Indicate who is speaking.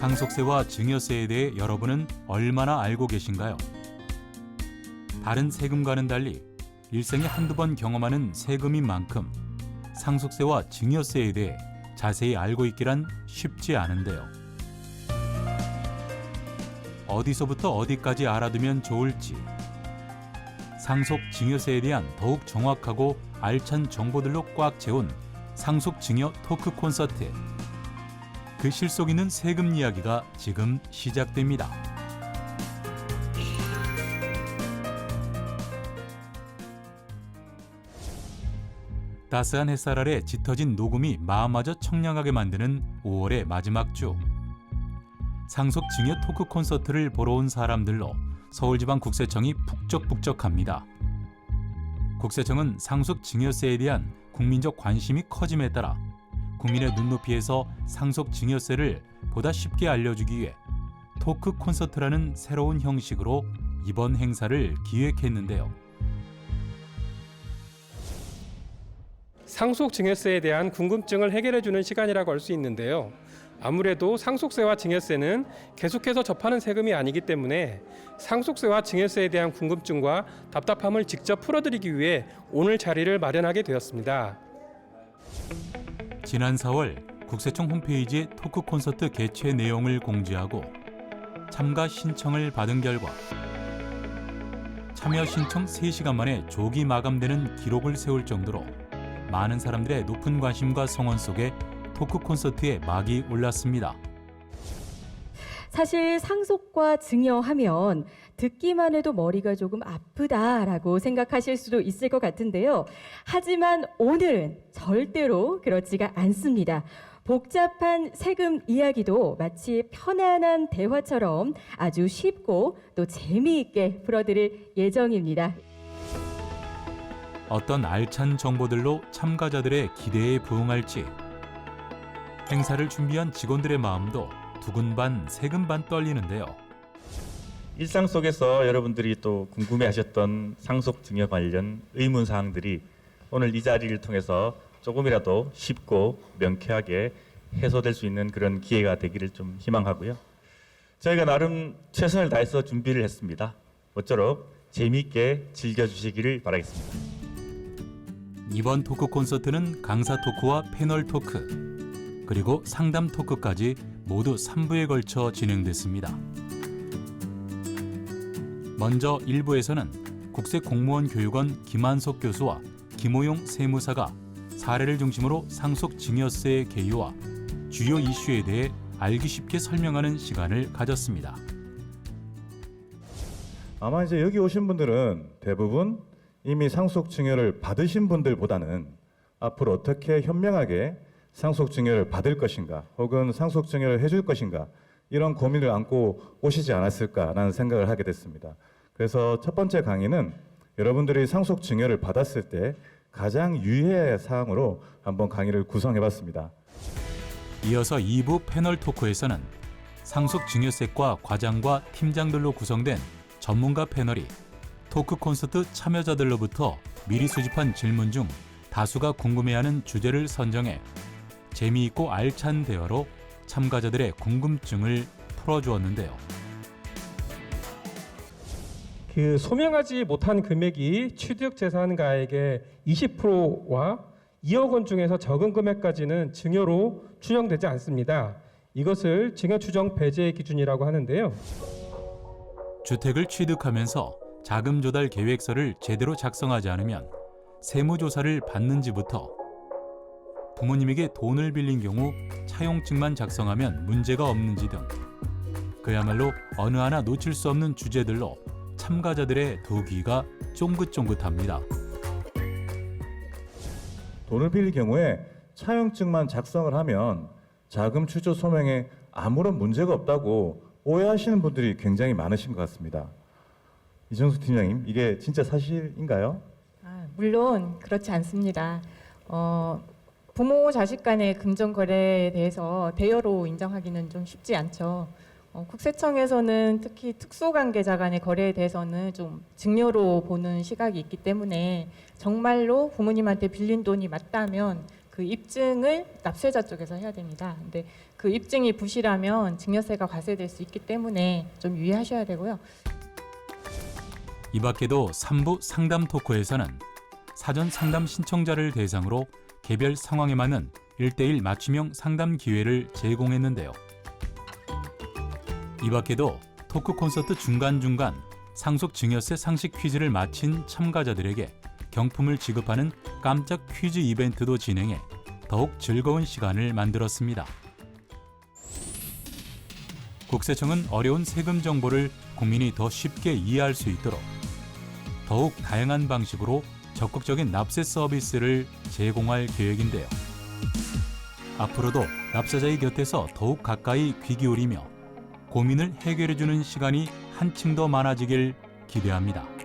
Speaker 1: 상속세와 증여세에 대해 여러분은 얼마나 알고 계신가요? 다른 세금과는 달리 일생에 한두 번 경험하는 세금인 만큼 상속세와 증여세에 대해 자세히 알고 있기란 쉽지 않은데요. 어디서부터 어디까지 알아두면 좋을지 상속 증여세에 대한 더욱 정확하고 알찬 정보들로 꽉 채운 상속 증여 토크 콘서트 그 실속 있는 세금 이야기가 지금 시작됩니다. 따스한 햇살 아래 짙어진 녹음이 마음마저 청량하게 만드는 5월의 마지막 주. 상속 증여 토크 콘서트를 보러 온 사람들로 서울지방국세청이 북적북적합니다. 국세청은 상속 증여세에 대한 국민적 관심이 커짐에 따라 국민의 눈높이에서 상속 증여세를 보다 쉽게 알려주기 위해 토크 콘서트라는 새로운 형식으로 이번 행사를 기획했는데요.
Speaker 2: 상속 증여세에 대한 궁금증을 해결해 주는 시간이라고 할 수 있는데요. 아무래도 상속세와 증여세는 계속해서 접하는 세금이 아니기 때문에 상속세와 증여세에 대한 궁금증과 답답함을 직접 풀어드리기 위해 오늘 자리를 마련하게 되었습니다.
Speaker 1: 지난 4월 국세청 홈페이지에 토크 콘서트 개최 내용을 공지하고 참가 신청을 받은 결과 참여 신청 3시간 만에 조기 마감되는 기록을 세울 정도로 많은 사람들의 높은 관심과 성원 속에 토크 콘서트에 막이 올랐습니다.
Speaker 3: 사실 상속과 증여하면 듣기만 해도 머리가 조금 아프다라고 생각하실 수도 있을 것 같은데요. 하지만 오늘은 절대로 그렇지가 않습니다. 복잡한 세금 이야기도 마치 편안한 대화처럼 아주 쉽고 또 재미있게 풀어드릴 예정입니다.
Speaker 1: 어떤 알찬 정보들로 참가자들의 기대에 부응할지 행사를 준비한 직원들의 마음도 두근 반 세금 반 떨리는데요.
Speaker 4: 일상 속에서 여러분들이 또 궁금해하셨던 상속 증여 관련 의문 사항들이 오늘 이 자리를 통해서 조금이라도 쉽고 명쾌하게 해소될 수 있는 그런 기회가 되기를 좀 희망하고요. 저희가 나름 최선을 다해서 준비를 했습니다. 모쪼록 재미있게 즐겨주시기를 바라겠습니다.
Speaker 1: 이번 토크 콘서트는 강사 토크와 패널 토크 그리고 상담 토크까지 모두 3부에 걸쳐 진행됐습니다. 먼저 1부에서는 국세공무원 교육원 김한석 교수와 김호용 세무사가 사례를 중심으로 상속 증여세의 개요와 주요 이슈에 대해 알기 쉽게 설명하는 시간을 가졌습니다.
Speaker 5: 아마 이제 여기 오신 분들은 대부분 이미 상속 증여를 받으신 분들보다는 앞으로 어떻게 현명하게 상속 증여를 받을 것인가 혹은 상속 증여를 해줄 것인가 이런 고민을 안고 오시지 않았을까라는 생각을 하게 됐습니다. 그래서 첫 번째 강의는 여러분들이 상속 증여를 받았을 때 가장 유의해야 할 사항으로 한번 강의를 구성해봤습니다.
Speaker 1: 이어서 2부 패널 토크에서는 상속 증여세과 과장과 팀장들로 구성된 전문가 패널이 토크 콘서트 참여자들로부터 미리 수집한 질문 중 다수가 궁금해하는 주제를 선정해 재미있고 알찬 대화로 참가자들의 궁금증을 풀어주었는데요.
Speaker 2: 그 소명하지 못한 금액이 취득 재산가액의 20%와 2억 원 중에서 적은 금액까지는 증여로 추정되지 않습니다. 이것을 증여 추정 배제 기준이라고 하는데요.
Speaker 1: 주택을 취득하면서 자금 조달 계획서를 제대로 작성하지 않으면 세무조사를 받는지부터 부모님에게 돈을 빌린 경우 차용증만 작성하면 문제가 없는지 등 그야말로 어느 하나 놓칠 수 없는 주제들로 참가자들의 도기가 쫑긋쫑긋합니다.
Speaker 5: 돈을 빌릴 경우에 차용증만 작성을 하면 자금 추조 소명에 아무런 문제가 없다고 오해하시는 분들이 굉장히 많으신 것 같습니다. 이정수 팀장님, 이게 진짜 사실인가요?
Speaker 6: 아, 물론 그렇지 않습니다. 어, 부모 자식 간의 금전 거래에 대해서 대여로 인정하기는 좀 쉽지 않죠. 어, 국세청에서는 특히 특수관계자 간의 거래에 대해서는 좀 증여로 보는 시각이 있기 때문에 정말로 부모님한테 빌린 돈이 맞다면 그 입증을 납세자 쪽에서 해야 됩니다. 근데 그 입증이 부실하면 증여세가 과세될 수 있기 때문에 좀 유의하셔야 되고요.
Speaker 1: 이 밖에도 3부 상담 토크에서는 사전 상담 신청자를 대상으로 개별 상황에 맞는 1대1 맞춤형 상담 기회를 제공했는데요. 이 밖에도 토크 콘서트 중간중간 상속 증여세 상식 퀴즈를 마친 참가자들에게 경품을 지급하는 깜짝 퀴즈 이벤트도 진행해 더욱 즐거운 시간을 만들었습니다. 국세청은 어려운 세금 정보를 국민이 더 쉽게 이해할 수 있도록 더욱 다양한 방식으로 적극적인 납세 서비스를 제공할 계획인데요. 앞으로도 납세자의 곁에서 더욱 가까이 귀 기울이며 고민을 해결해주는 시간이 한층 더 많아지길 기대합니다.